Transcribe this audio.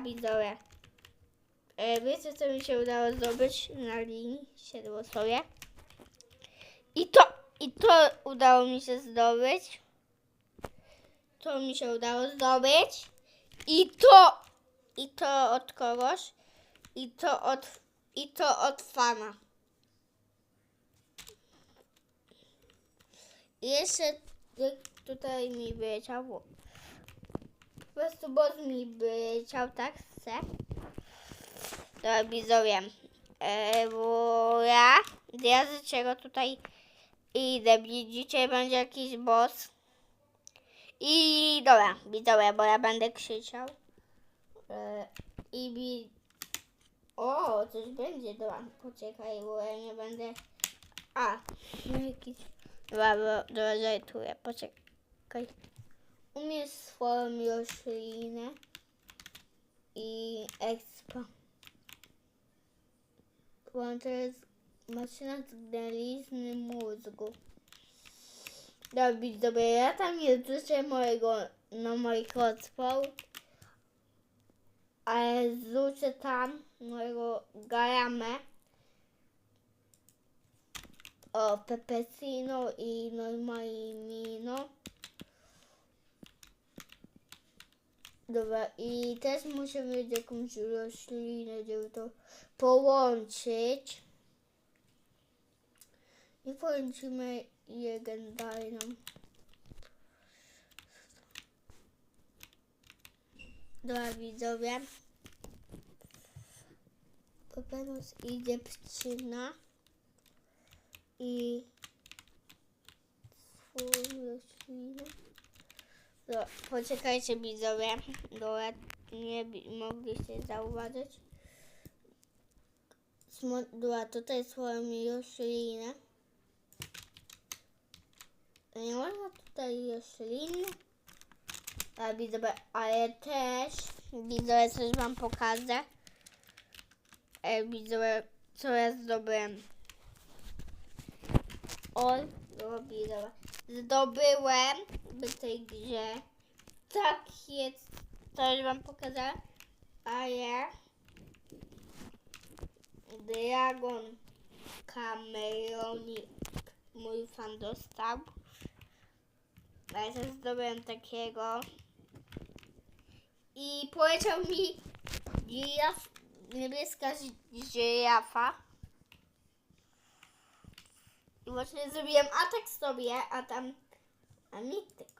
widzowie. E, wiecie, co mi się udało zdobyć na linii? Siedło sobie. I to, i to udało mi się zdobyć. To mi się udało zdobyć. I to, i to od kogoś. I to od, i to od fana. I jeszcze tutaj mi wyleciał. Po prostu boss mi wyleciał, tak? Chcę. Dobra, widzowie. E, bo ja, ja z czego tutaj idę. Dzisiaj będzie jakiś boss. I dobra, widzowie, bo ja będę krzyczał. E, I bi... O, coś będzie, dobra, poczekaj, bo ja nie będę... A, jakiś... Dobra, dobra, żartuję, poczekaj. U mnie swoją roślinę i expa. Teraz maszyna zgnilizny mózgu. Dobra, dobra, ja tam nie zrzucę mojego, no moich odspał, ale zrzucę tam mojego garamę. O, pepecino i normalmino. Dobra, i też muszę mieć jakąś roślinę, żeby to połączyć. I połączymy legendarną. Dobra, widzowie. Popemus idzie pszczyna i swój roślinę. No, poczekajcie widzowie, bo nie mogliście zauważyć. Smodła tutaj swoją roślinę. Nie można tutaj rośliny. A widzowie, ale też widzowie coś wam pokażę. E, widzowie, co ja zdobyłem. O, no, widzowie. Zdobyłem w tej grze. Tak jest. To już wam pokażę. Ale Dragon Cameronik mój fan dostał. A ja też zdobyłem takiego. I poleciał mi giraf, niebieska żyrafa. I właśnie zrobiłem atak sobie, a tam a mityk.